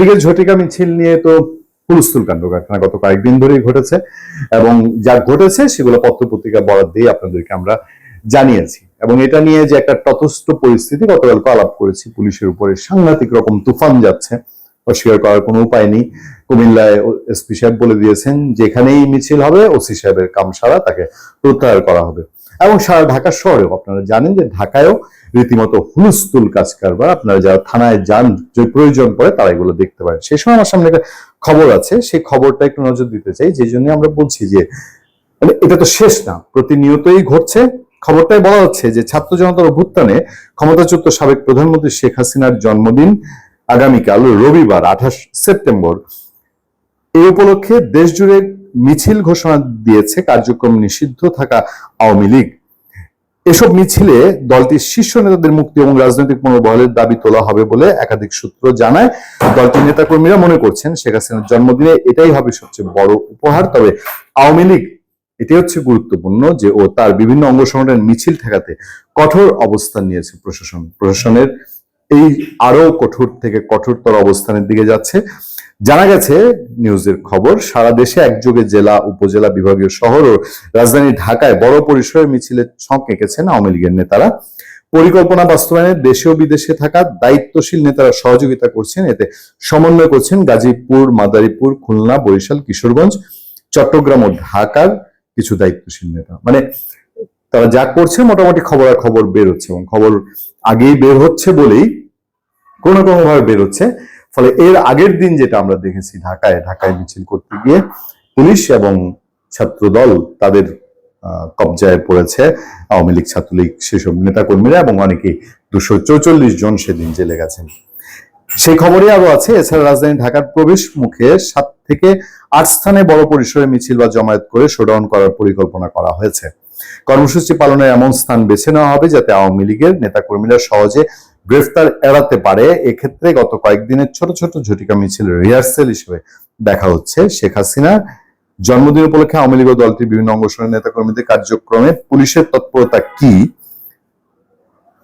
লীগের ঝটিকা মিছিল নিয়ে তো হুলস্থুল কাণ্ড, কারখানা গত কয়েকদিন ধরেই ঘটেছে, এবং যা ঘটেছে সেগুলো পত্রপত্রিকা বরাদ দিয়ে আপনাদেরকে আমরা জানিয়েছি। এবং এটা নিয়ে যে একটা তথস্থ পরিস্থিতি গতকালকে আলাপ করেছি পুলিশের উপরে, সাংঘাতিক রকম তুফান যাচ্ছে, অস্বীকার করার কোনো উপায় নেই। কুমিল্লায় এসপি সাহেব বলে দিয়েছেন, যেখানেই মিছিল হবে, ওসি সাহেবের কাম সারা তাকে প্রত্যাহার করা হবে। এবং সারা ঢাকা শহরেও আপনারা জানেন যে ঢাকায়ও রীতিমতো হুলস্থুল কাজ কারবার। আপনারা যারা থানায় যান, যে প্রয়োজন পড়ে, তারা এগুলো দেখতে পারেন। সেই সময় আমার সামনে একটা খবর আছে, সেই খবরটা একটু নজর দিতে চাই, যে জন্য আমরা বলছি যে মানে এটা তো শেষ না, প্রতিনিয়তই ঘটছে। খবরটাই বলা হচ্ছে যে, ছাত্র জনতার অভ্যুত্থানে ক্ষমতাচ্যুত সাবেক প্রধানমন্ত্রী শেখ হাসিনার জন্মদিন আগামীকাল রবিবার, আঠাশ সেপ্টেম্বর। এই উপলক্ষে দেশ জুড়ে মিছিল ঘোষণা দিয়েছে কার্যক্রম নিষিদ্ধ থাকা আওয়ামী লীগ। এসব মিছিলে দলটির শীর্ষ নেতাদের মুক্তি এবং রাজনৈতিক মনোবলের দাবি তোলা হবে বলে একাধিক সূত্র জানায়। দলটির নেতাকর্মীরা মনে করছেন শেখ হাসিনার জন্মদিনে এটাই হবে সবচেয়ে বড় উপহার। তবে আওয়ামী লীগ এটি হচ্ছে গুরুত্বপূর্ণ যে ও তার বিভিন্ন অঙ্গ সংগঠনের মিছিল ঠেকাতে কঠোর অবস্থান নিয়েছে প্রশাসন। প্রশাসনের এই আরও কঠোর থেকে কঠোরতর অবস্থানের দিকে যাচ্ছে। জানা গেছে, নিউজের খবর, সারা দেশে একযোগে জেলা, উপজেলা, বিভাগীয় শহর ও রাজধানী ঢাকায় বড় পরিসরের মিছিলে ছক এঁকেছেন আওয়ামী লীগের নেতারা। পরিকল্পনা বাস্তবায়নে দেশে ও বিদেশে থাকা দায়িত্বশীল নেতারা সহযোগিতা করছেন। এতে সমন্বয় করছেন গাজীপুর, মাদারীপুর, খুলনা, বরিশাল, কিশোরগঞ্জ, চট্টগ্রাম ও ঢাকার কিছু দায়িত্বশীল নেতা। মানে তারা যা করছে মোটামুটি খবর খবর বের হচ্ছে এবং খবর আগেই বের হচ্ছে বলেই কোনো কোনো ভাবে বের হচ্ছে। ফলে এর আগের দিন যেটা আমরা দেখেছি ঢাকায় ঢাকায় মিছিল করতে গিয়ে পুলিশ এবং ছাত্রদল তাদের কবজায় পড়েছে। আওয়ামী লীগ, ছাত্রলীগ সেসব নেতাকর্মীরা এবং অনেকে দুশো চৌচল্লিশ জন সেদিন জেলে গেছেন। সেই খবরই আরও আছে, এছাড়া রাজধানী ঢাকার প্রবেশ মুখে সাত থেকে আট স্থানে বড় পরিসরে মিছিল বা জমায়েত করে শোডাউন করার পরিকল্পনা করা হয়েছে। কর্মসূচি পালনের এমন স্থান বেছে নেওয়া হবে যাতে আওয়ামী লীগের নেতাকর্মীরা সহজে গ্রেফতার এড়াতে পারে। এক্ষেত্রে গত কয়েকদিনের ছোট ছোট ঝটিকা মিছিল রিহার্সেল হিসেবে দেখা হচ্ছে। শেখ হাসিনা জন্মদিন উপলক্ষে আওয়ামী লীগ ও দলটির বিভিন্ন অঙ্গ সংগঠনের নেতাকর্মীদের কার্যক্রমে পুলিশের তৎপরতা কি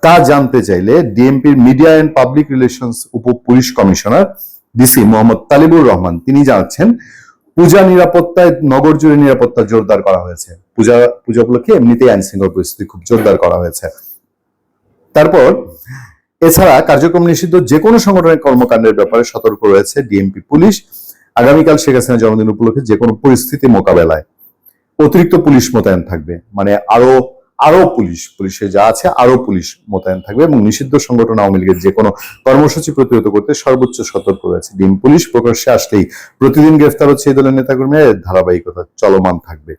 তা জানতে চাইলে ডিএমপির মিডিয়া এন্ড পাবলিক রিলেশনস উপ police commissioner DC Mohammad Talibur Rahman. তিনি জানাচ্ছেন পূজা নিরাপত্তায় নগর জুড়ে নিরাপত্তা জোরদার করা হয়েছে। পূজা পূজা উপলক্ষে এমনিতেই আইন শৃঙ্খলা পরিস্থিতি খুব জোরদার করা হয়েছে। তারপর, এছাড়া কার্যক্রম নিষিদ্ধ যে কোনো সংগঠনের কর্মকাণ্ডের ব্যাপারে সতর্ক রয়েছে ডিএমপি পুলিশ। আগামীকাল শেখ হাসিনা জন্মদিন উপলক্ষে যে কোনো পরিস্থিতি মোকাবেলায় অতিরিক্ত পুলিশ মোতায়েন থাকবে। মানে আরও আরও পুলিশ, পুলিশে যা আছে আরও পুলিশ মোতায়েন থাকবে এবং নিষিদ্ধ সংগঠন আওয়ামী লীগের যে কোনো কর্মসূচি প্রতিহত করতে সর্বোচ্চ সতর্ক রয়েছে। ডিম পুলিশ প্রকাশ্যে আসলেই প্রতিদিন গ্রেফতার হচ্ছে এই দলের নেতাকর্মীরা, এর ধারাবাহিকতা চলমান থাকবে।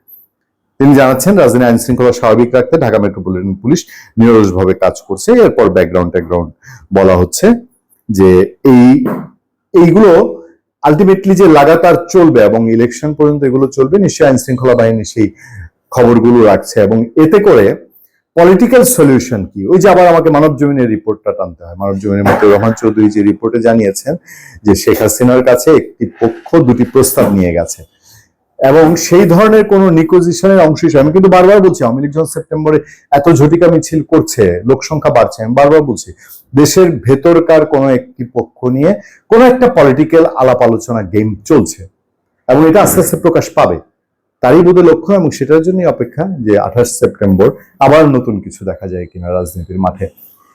তিনি জানাচ্ছেন, রাজধানী আইন শৃঙ্খলা স্বাভাবিক রাখতে ঢাকা মেট্রোপলিটন পুলিশ নিরলসভাবে কাজ করছে। এরপর ব্যাকগ্রাউন্ড ট্যাকগ্রাউন্ড বলা হচ্ছে যে এই, এইগুলো আলটিমেটলি যে লাগাতার চলবে এবং ইলেকশন পর্যন্ত এগুলো চলবে, নিশ্চয়ই আইন শৃঙ্খলা বাহিনী সেই খবরগুলো রাখছে এবং এতে করে পলিটিক্যাল সলিউশন কি? ওই যে আবার আমাকে মানব জমিনের রিপোর্টটা টানতে হয়। মানব জমিনের মতো রহমান চৌধুরী যে রিপোর্টে জানিয়েছেন যে শেখ হাসিনার কাছে একটি পক্ষ দুটি প্রস্তাব নিয়ে গেছে। এবং সেই ধরনের কোন নিকোজিশনের অংশ হিসেবে আমি কিন্তু বারবার বলছি, আওয়ামী লীগ যখন সেপ্টেম্বরে এত ঝটিকা মিছিল করছে, লোক সংখ্যা বাড়ছে, আমি বারবার বলছি, দেশের ভেতরকার কোনো একটি পক্ষ নিয়ে কোনো একটা পলিটিক্যাল আলাপ আলোচনা গেম চলছে। এবং এটা আস্তে আস্তে প্রকাশ পাবে। তারই বোধ লক্ষ্য এবং সেটার জন্যই অপেক্ষা যে আঠাশ সেপ্টেম্বর আবার নতুন কিছু দেখা যায় কিনা রাজনীতির মাঠে।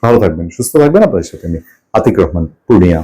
ভালো থাকবেন, সুস্থ থাকবেন আপনাদের সাথে আমি আতিক রহমান, পূর্ণিয়া।